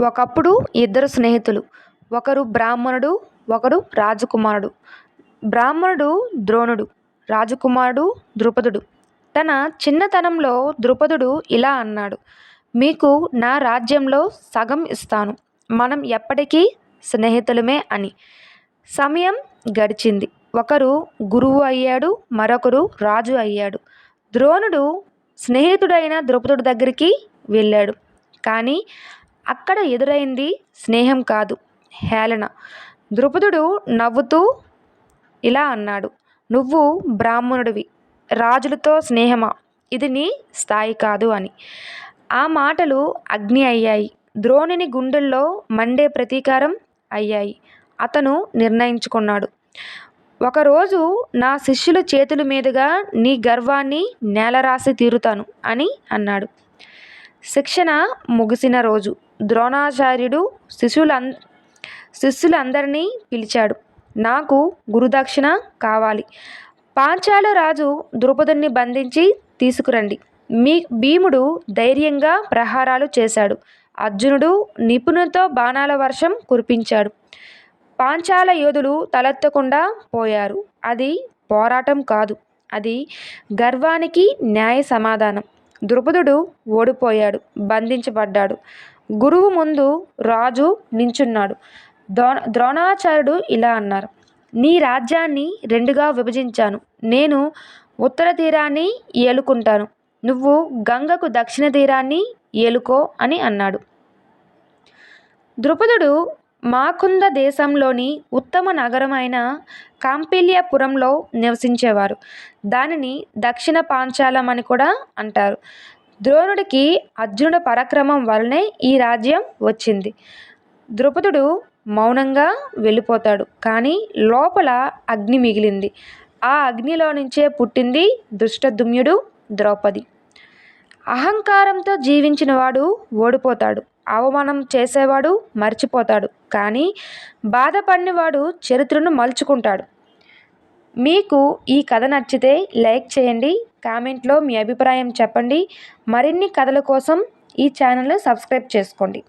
ఒకప్పుడు ఇద్దరు స్నేహితులు. ఒకరు బ్రాహ్మణుడు ఒకడు రాజకుమారుడు. బ్రాహ్మణుడు ద్రోణుడు రాజకుమారుడు ద్రుపదుడు. తన చిన్నతనంలో ద్రుపదుడు ఇలా అన్నాడు మీకు నా రాజ్యంలో సగం ఇస్తాను. మనం ఎప్పటికీ స్నేహితులమే అని. సమయం గడిచింది. ఒకరు గురువు అయ్యాడు మరొకరు రాజు అయ్యాడు. ద్రోణుడు స్నేహితుడైన ద్రుపదుడి దగ్గరికి వెళ్ళాడు. కానీ అక్కడ ఎదురైంది స్నేహం కాదు హేళన. ద్రుపదుడు నవ్వుతూ ఇలా అన్నాడు నువ్వు బ్రాహ్మణుడివి రాజులతో స్నేహమా? ఇది నీ స్థాయి కాదు అని. ఆ మాటలు అగ్ని అయ్యాయి. ద్రోణుని గుండెల్లో మండే ప్రతీకారం అయ్యాయి. అతను నిర్ణయించుకున్నాడు ఒకరోజు నా శిష్యుల చేతుల మీదుగా నీ గర్వాన్ని నేలరాసి తీరుతాను అని అన్నాడు. శిక్షణ ముగిసిన రోజు. ద్రోణాచార్యుడు శిష్యులం శిష్యులందరినీ పిలిచాడు. నాకు గురుదక్షిణ కావాలి. పాంచాల రాజు ద్రుపదుని బంధించి తీసుకురండి. మీ భీముడు ధైర్యంగా ప్రహారాలు చేశాడు. అర్జునుడు నిపుణులతో బాణాల వర్షం కురిపించాడు. పాంచాల యోధులు తలెత్తకుండా పోయారు. అది పోరాటం కాదు. అది గర్వానికి న్యాయ సమాధానం. ద్రుపదుడు ఓడిపోయాడు. బంధించబడ్డాడు. గురువు ముందు రాజు నించున్నాడు. ద్రోణ ద్రోణాచార్యుడు ఇలా అన్నారు. నీ రాజ్యాన్ని రెండుగా విభజించాను. నేను ఉత్తర తీరాన్ని ఏలుకుంటాను. నువ్వు గంగకు దక్షిణ తీరాన్ని ఏలుకో అని అన్నాడు. ద్రుపదుడు మాకుంద దేశంలోని ఉత్తమ నగరమైన కాంపిల్యపురంలో నివసించేవారు. దానిని దక్షిణ పాంచాలం అని కూడా అంటారు. ద్రోణుడికి అర్జునుడి పరాక్రమం వలనే ఈ రాజ్యం వచ్చింది. ద్రుపదుడు మౌనంగా వెళ్ళిపోతాడు. కానీ లోపల అగ్ని మిగిలింది. ఆ అగ్నిలో నుంచే పుట్టింది దుష్టదుమ్యుడు ద్రౌపది. అహంకారంతో జీవించిన వాడు ఓడిపోతాడు. అవమానం చేసేవాడు మర్చిపోతాడు. కానీ బాధపడినవాడు చరిత్రను మలుచుకుంటాడు. మీకు ఈ కథ నచ్చితే లైక్ చేయండి కామెంట్లో మీ అభిప్రాయం చెప్పండి. మరిన్ని కథల కోసం ఈ ఛానల్ సబ్స్క్రైబ్ చేసుకోండి.